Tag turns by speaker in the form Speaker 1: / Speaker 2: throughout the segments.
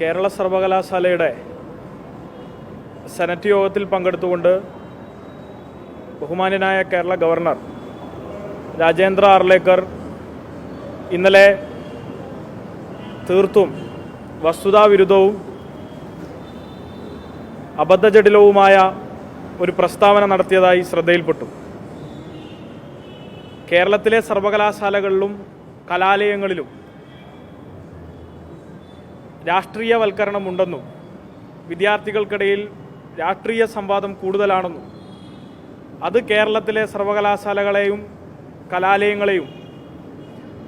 Speaker 1: കേരള സർവകലാശാലയുടെ സെനറ്റ് യോഗത്തിൽ പങ്കെടുത്തുകൊണ്ട് ബഹുമാന്യനായ കേരള ഗവർണർ രാജേന്ദ്ര ആർലേക്കർ ഇന്നലെ തീർത്തും വസ്തുതാവിരുദ്ധവും അബദ്ധജടിലവുമായ ഒരു പ്രസ്താവന നടത്തിയതായി ശ്രദ്ധയിൽപ്പെട്ടു. കേരളത്തിലെ സർവകലാശാലകളിലും കലാലയങ്ങളിലും രാഷ്ട്രീയവൽക്കരണമുണ്ടെന്നും വിദ്യാർത്ഥികൾക്കിടയിൽ രാഷ്ട്രീയ സംവാദം കൂടുതലാണെന്നും അത് കേരളത്തിലെ സർവകലാശാലകളെയും കലാലയങ്ങളെയും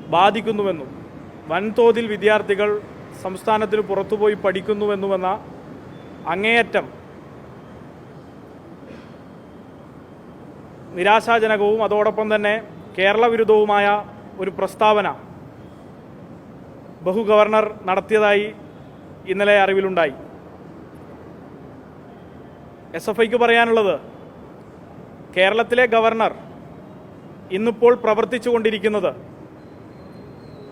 Speaker 1: ബാധിക്കുന്നുവെന്നും വൻതോതിൽ വിദ്യാർത്ഥികൾ സംസ്ഥാനത്തിന് പുറത്തുപോയി പഠിക്കുന്നുവെന്നുമെന്ന അങ്ങേയറ്റം നിരാശാജനകവും അതോടൊപ്പം തന്നെ കേരള വിരുദ്ധവുമായ ഒരു പ്രസ്താവന ബഹു ഗവർണർ നടത്തിയതായി ഇന്നലെ അറിവിലുണ്ടായി. എസ് എഫ് ഐക്ക് പറയാനുള്ളത് കേരളത്തിലെ ഗവർണർ ഇന്നിപ്പോൾ പ്രവർത്തിച്ചു കൊണ്ടിരിക്കുന്നത്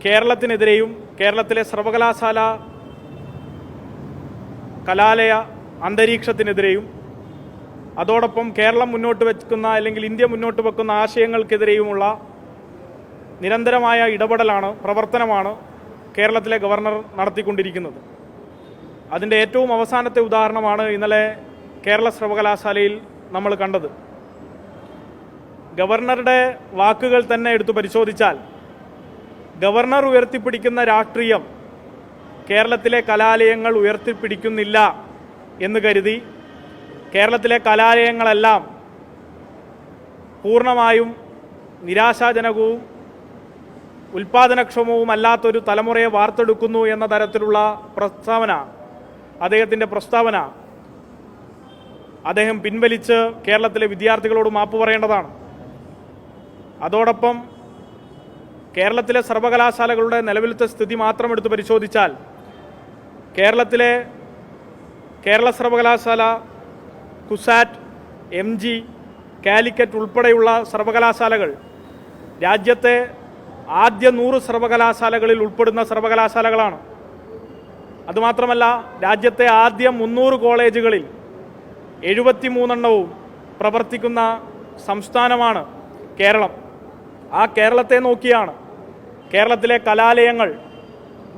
Speaker 1: കേരളത്തിനെതിരെയും കേരളത്തിലെ സർവകലാശാല കലാലയ അന്തരീക്ഷത്തിനെതിരെയും അതോടൊപ്പം കേരളം മുന്നോട്ട് വെക്കുന്ന അല്ലെങ്കിൽ ഇന്ത്യ മുന്നോട്ട് വെക്കുന്ന ആശയങ്ങൾക്കെതിരെയുമുള്ള നിരന്തരമായ ഇടപെടലാണ് പ്രവർത്തനമാണ് കേരളത്തിലെ ഗവർണർ നടത്തിക്കൊണ്ടിരിക്കുന്നത്. അതിന്റെ ഏറ്റവും അവസാനത്തെ ഉദാഹരണമാണ് ഇന്നലെ കേരള സർവകലാശാലയിൽ നമ്മൾ കണ്ടത്. ഗവർണറുടെ വാക്കുകൾ തന്നെ എടുത്തു പരിശോധിച്ചാൽ ഗവർണർ ഉയർത്തിപ്പിടിക്കുന്ന രാഷ്ട്രീയം കേരളത്തിലെ കലാലയങ്ങൾ ഉയർത്തിപ്പിടിക്കുന്നില്ല എന്ന് കരുതി കേരളത്തിലെ കലാലയങ്ങളെല്ലാം പൂർണമായും നിരാശാജനകവും ഉൽപാദനക്ഷമവും അല്ലാത്തൊരു തലമുറയെ വാർത്തെടുക്കുന്നു എന്ന തരത്തിലുള്ള പ്രസ്താവന അദ്ദേഹത്തിന്റെ പ്രസ്താവന അദ്ദേഹം പിൻവലിച്ച് കേരളത്തിലെ വിദ്യാർത്ഥികളോട് മാപ്പ് പറയേണ്ടതാണ്. അതോടൊപ്പം കേരളത്തിലെ സർവകലാശാലകളുടെ നിലവിലത്തെ സ്ഥിതി മാത്രം എടുത്ത് പരിശോധിച്ചാൽ കേരളത്തിലെ കേരള സർവകലാശാല കുസാറ്റ് എം ജി കാലിക്കറ്റ് ഉൾപ്പെടെയുള്ള സർവകലാശാലകൾ രാജ്യത്തെ ആദ്യ നൂറ് സർവകലാശാലകളിൽ ഉൾപ്പെടുന്ന സർവകലാശാലകളാണ്. അതുമാത്രമല്ല രാജ്യത്തെ ആദ്യം മുന്നൂറ് കോളേജുകളിൽ എഴുപത്തി മൂന്നെണ്ണവും പ്രവർത്തിക്കുന്ന സംസ്ഥാനമാണ് കേരളം. ആ കേരളത്തെ നോക്കിയാണ്. കേരളത്തിലെ കലാലയങ്ങൾ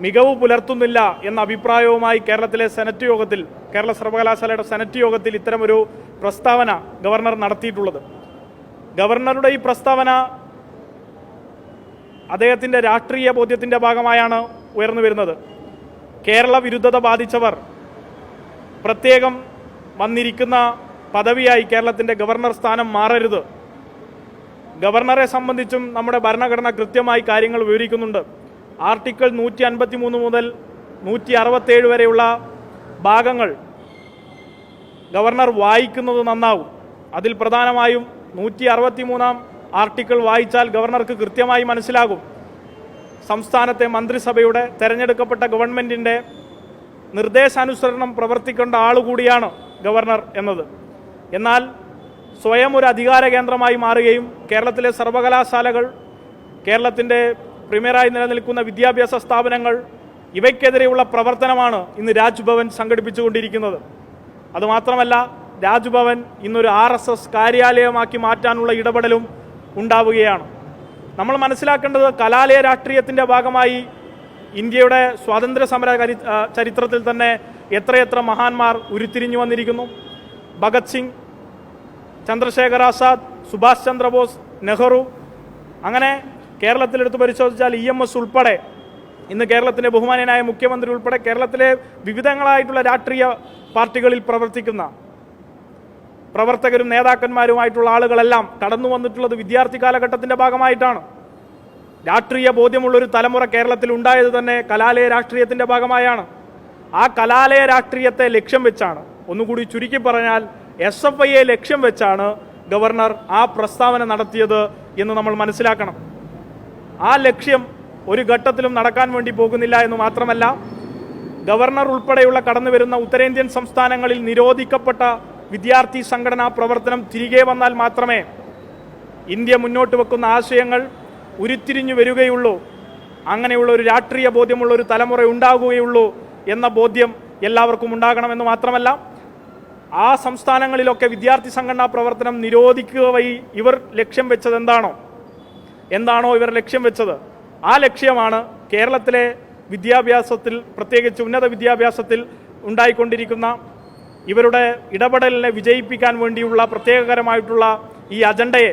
Speaker 1: മികവ് പുലർത്തുന്നില്ല എന്ന അഭിപ്രായവുമായി കേരളത്തിലെ സെനറ്റ് യോഗത്തിൽ കേരള സർവകലാശാലയുടെ സെനറ്റ് യോഗത്തിൽ ഇത്തരമൊരു പ്രസ്താവന ഗവർണർ നടത്തിയിട്ടുള്ളത്. ഗവർണറുടെ ഈ പ്രസ്താവന അദ്ദേഹത്തിന്റെ രാഷ്ട്രീയ ബോധ്യത്തിന്റെ ഭാഗമായാണ് ഉയർന്നു വരുന്നത്. കേരള വിരുദ്ധത ബാധിച്ചവർ പ്രത്യേകം വന്നിരിക്കുന്ന പദവിയായി കേരളത്തിന്റെ ഗവർണർ സ്ഥാനം മാറരുത്. ഗവർണറെ സംബന്ധിച്ചും നമ്മുടെ ഭരണഘടന കൃത്യമായി കാര്യങ്ങൾ വിവരിക്കുന്നുണ്ട്. ആർട്ടിക്കിൾ നൂറ്റി അൻപത്തി മൂന്ന് മുതൽ നൂറ്റി അറുപത്തേഴ് വരെയുള്ള ഭാഗങ്ങൾ ഗവർണർ വായിക്കുന്നത് നന്നാവും. അതിൽ പ്രധാനമായും നൂറ്റി അറുപത്തി മൂന്നാം ആർട്ടിക്കിൾ വായിച്ചാൽ ഗവർണർക്ക് കൃത്യമായി മനസ്സിലാകും. സംസ്ഥാനത്തെ മന്ത്രിസഭയുടെ തെരഞ്ഞെടുക്കപ്പെട്ട ഗവൺമെന്റിന്റെ നിർദ്ദേശാനുസരണം പ്രവർത്തിക്കേണ്ട ആളുകൂടിയാണ് ഗവർണർ എന്നത്. എന്നാൽ സ്വയം ഒരു അധികാര കേന്ദ്രമായി മാറുകയും കേരളത്തിലെ സർവകലാശാലകൾ കേരളത്തിന്റെ പ്രീമിയറായി നിലനിൽക്കുന്ന വിദ്യാഭ്യാസ സ്ഥാപനങ്ങൾ ഇവയ്ക്കെതിരെയുള്ള പ്രവർത്തനമാണ് ഇന്ന് രാജ്ഭവൻ സംഘടിപ്പിച്ചുകൊണ്ടിരിക്കുന്നത്. അതുമാത്രമല്ല രാജ്ഭവൻ ഇന്നൊരു ആർ എസ് എസ് കാര്യാലയമാക്കി മാറ്റാനുള്ള ഇടപെടലും ഉണ്ടാവുകയാണ്. നമ്മൾ മനസ്സിലാക്കേണ്ടത് കലാലയ രാഷ്ട്രീയത്തിന്റെ ഭാഗമായി ഇന്ത്യയുടെ സ്വാതന്ത്ര്യ സമര ചരിത്രത്തിൽ തന്നെ എത്രയെത്ര മഹാന്മാർ ഉരുത്തിരിഞ്ഞു വന്നിരിക്കുന്നു. ഭഗത് സിംഗ് ചന്ദ്രശേഖർ ആസാദ് സുഭാഷ് ചന്ദ്രബോസ് നെഹ്റു. അങ്ങനെ കേരളത്തിലെടുത്ത് പരിശോധിച്ചാൽ ഇ എം എസ് ഉൾപ്പെടെ ഇന്ന് കേരളത്തിന്റെ ബഹുമാനനായ മുഖ്യമന്ത്രി ഉൾപ്പെടെ കേരളത്തിലെ വിവിധങ്ങളായിട്ടുള്ള രാഷ്ട്രീയ പാർട്ടികളിൽ പ്രവർത്തിക്കുന്ന പ്രവർത്തകരും നേതാക്കന്മാരുമായിട്ടുള്ള ആളുകളെല്ലാം കടന്നു വന്നിട്ടുള്ളത് വിദ്യാർത്ഥി കാലഘട്ടത്തിന്റെ ഭാഗമായിട്ടാണ്. രാഷ്ട്രീയ ബോധ്യമുള്ളൊരു തലമുറ കേരളത്തിൽ ഉണ്ടായത് തന്നെ കലാലയ രാഷ്ട്രീയത്തിന്റെ ഭാഗമായാണ്. ആ കലാലയ രാഷ്ട്രീയത്തെ ലക്ഷ്യം വെച്ചാണ്. ഒന്നുകൂടി ചുരുക്കി പറഞ്ഞാൽ എസ് എഫ് ഐയെ ലക്ഷ്യം വെച്ചാണ് ഗവർണർ ആ പ്രസ്താവന നടത്തിയത് എന്ന് നമ്മൾ മനസ്സിലാക്കണം. ആ ലക്ഷ്യം ഒരു ഘട്ടത്തിലും നടക്കാൻ വേണ്ടി പോകുന്നില്ല എന്ന് മാത്രമല്ല ഗവർണർ ഉൾപ്പെടെയുള്ള കടന്നു വരുന്ന ഉത്തരേന്ത്യൻ സംസ്ഥാനങ്ങളിൽ നിരോധിക്കപ്പെട്ട വിദ്യാർത്ഥി സംഘടനാ പ്രവർത്തനം തിരികെ വന്നാൽ മാത്രമേ ഇന്ത്യ മുന്നോട്ട് വെക്കുന്ന ആശയങ്ങൾ ഉരുത്തിരിഞ്ഞു വരികയുള്ളൂ. അങ്ങനെയുള്ള ഒരു രാഷ്ട്രീയ ബോധ്യമുള്ള ഒരു തലമുറ ഉണ്ടാകുകയുള്ളൂ എന്ന ബോധ്യം എല്ലാവർക്കും ഉണ്ടാകണമെന്ന് മാത്രമല്ല ആ സംസ്ഥാനങ്ങളിലൊക്കെ വിദ്യാർത്ഥി സംഘടനാ പ്രവർത്തനം നിരോധിക്കുക വഴി ഇവർ ലക്ഷ്യം വെച്ചത് എന്താണോ? എന്താണോ ഇവർ ലക്ഷ്യം വെച്ചത്? ആ ലക്ഷ്യമാണ് കേരളത്തിലെ വിദ്യാഭ്യാസത്തിൽ പ്രത്യേകിച്ച് ഉന്നത വിദ്യാഭ്യാസത്തിൽ ഉണ്ടായിക്കൊണ്ടിരിക്കുന്ന ഇവരുടെ ഇടപെടലിനെ വിജയിപ്പിക്കാൻ വേണ്ടിയുള്ള പ്രത്യേകകരമായിട്ടുള്ള ഈ അജണ്ടയെ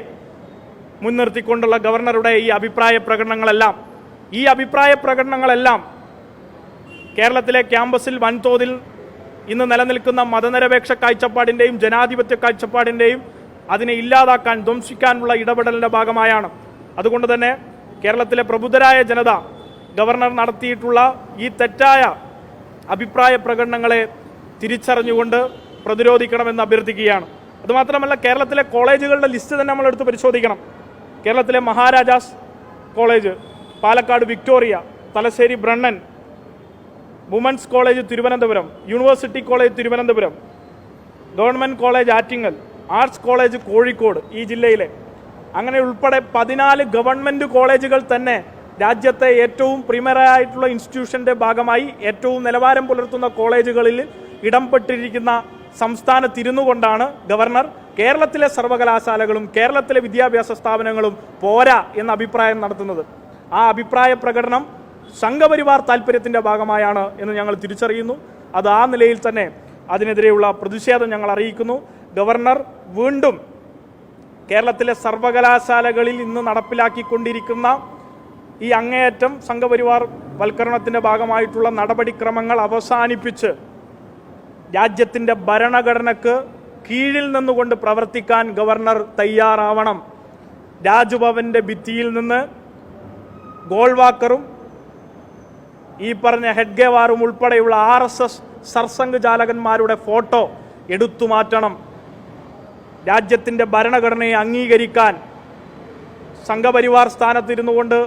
Speaker 1: മുൻനിർത്തിക്കൊണ്ടുള്ള ഗവർണറുടെ ഈ അഭിപ്രായ പ്രകടനങ്ങളെല്ലാം ഈ അഭിപ്രായ പ്രകടനങ്ങളെല്ലാം കേരളത്തിലെ ക്യാമ്പസിൽ വൻതോതിൽ ഇന്ന് നിലനിൽക്കുന്ന മതനിരപേക്ഷ കാഴ്ചപ്പാടിന്റെയും ജനാധിപത്യ കാഴ്ചപ്പാടിന്റെയും അതിനെ ഇല്ലാതാക്കാൻ ധ്വംസിക്കാനുള്ള ഇടപെടലിന്റെ ഭാഗമായാണ്. അതുകൊണ്ട് തന്നെ കേരളത്തിലെ പ്രബുദ്ധരായ ജനത ഗവർണർ നടത്തിയിട്ടുള്ള ഈ തെറ്റായ അഭിപ്രായ പ്രകടനങ്ങളെ തിരിച്ചറിഞ്ഞുകൊണ്ട് പ്രതിരോധിക്കണമെന്ന് അഭ്യർത്ഥിക്കുകയാണ്. അതുമാത്രമല്ല കേരളത്തിലെ കോളേജുകളുടെ ലിസ്റ്റ് തന്നെ നമ്മൾ എടുത്ത് പരിശോധിക്കണം. കേരളത്തിലെ Maharajas college Palakkad Victoria Thalassery Brennen women's college Thiruvananthapuram university college Thiruvananthapuram government college Attingal arts college Kozhikode ഈ ജില്ലയിലെ. അങ്ങനെ ഉൾപ്പെടെ പതിനാല് ഗവൺമെന്റ് കോളേജുകൾ തന്നെ രാജ്യത്തെ ഏറ്റവും പ്രീമിയറായിട്ടുള്ള ഇൻസ്റ്റിറ്റ്യൂഷന്റെ ഭാഗമായി ഏറ്റവും നിലവാരം പുലർത്തുന്ന കോളേജുകളിൽ ഇടംപെട്ടിരിക്കുന്ന സംസ്ഥാനത്തിരുന്നു കൊണ്ടാണ് ഗവർണർ കേരളത്തിലെ സർവകലാശാലകളും കേരളത്തിലെ വിദ്യാഭ്യാസ സ്ഥാപനങ്ങളും പോരാ എന്ന അഭിപ്രായം നടത്തുന്നത്. ആ അഭിപ്രായ പ്രകടനം സംഘപരിവാർ താല്പര്യത്തിന്റെ ഭാഗമായാണ് എന്ന് ഞങ്ങൾ തിരിച്ചറിയുന്നു. അത് ആ നിലയിൽ തന്നെ അതിനെതിരെയുള്ള പ്രതിഷേധം ഞങ്ങൾ അറിയിക്കുന്നു. ഗവർണർ വീണ്ടും കേരളത്തിലെ സർവകലാശാലകളിൽ ഇന്ന് നടപ്പിലാക്കിക്കൊണ്ടിരിക്കുന്ന ഈ അങ്ങേയറ്റം സംഘപരിവാർ വൽക്കരണത്തിന്റെ ഭാഗമായിട്ടുള്ള നടപടിക്രമങ്ങൾ അവസാനിപ്പിച്ച് രാജ്യത്തിന്റെ ഭരണഘടനക്ക് കീഴിൽ നിന്നുകൊണ്ട് പ്രവർത്തിക്കാൻ ഗവർണർ തയ്യാറാവണം. രാജ്ഭവന്റെ ഭിത്തിയിൽ നിന്ന് ഗോൾവാക്കറും ഈ പറഞ്ഞ ഹെഡ്ഗേവാറും ഉൾപ്പെടെയുള്ള ആർ എസ് എസ് സർസംഘ് ചാലകന്മാരുടെ ഫോട്ടോ എടുത്തു മാറ്റണം. രാജ്യത്തിന്റെ ഭരണഘടനയെ അംഗീകരിക്കാൻ സംഘപരിവാർ സ്ഥാനത്തിരുന്നുകൊണ്ട്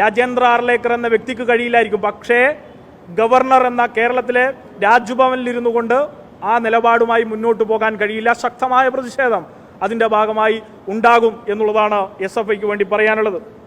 Speaker 1: രാജേന്ദ്ര ആർലേക്കർ എന്ന വ്യക്തിക്ക് കഴിയില്ലായിരിക്കും. പക്ഷേ ഗവർണർ എന്ന കേരളത്തിലെ രാജ്ഭവനിലിരുന്നു കൊണ്ട് ആ നിലപാടുമായി മുന്നോട്ട് പോകാൻ കഴിയില്ല. ശക്തമായ പ്രതിഷേധം അതിന്റെ ഭാഗമായി ഉണ്ടാകും എന്നുള്ളതാണ് എസ് എഫ് ഐക്ക് വേണ്ടി പറയാനുള്ളത്.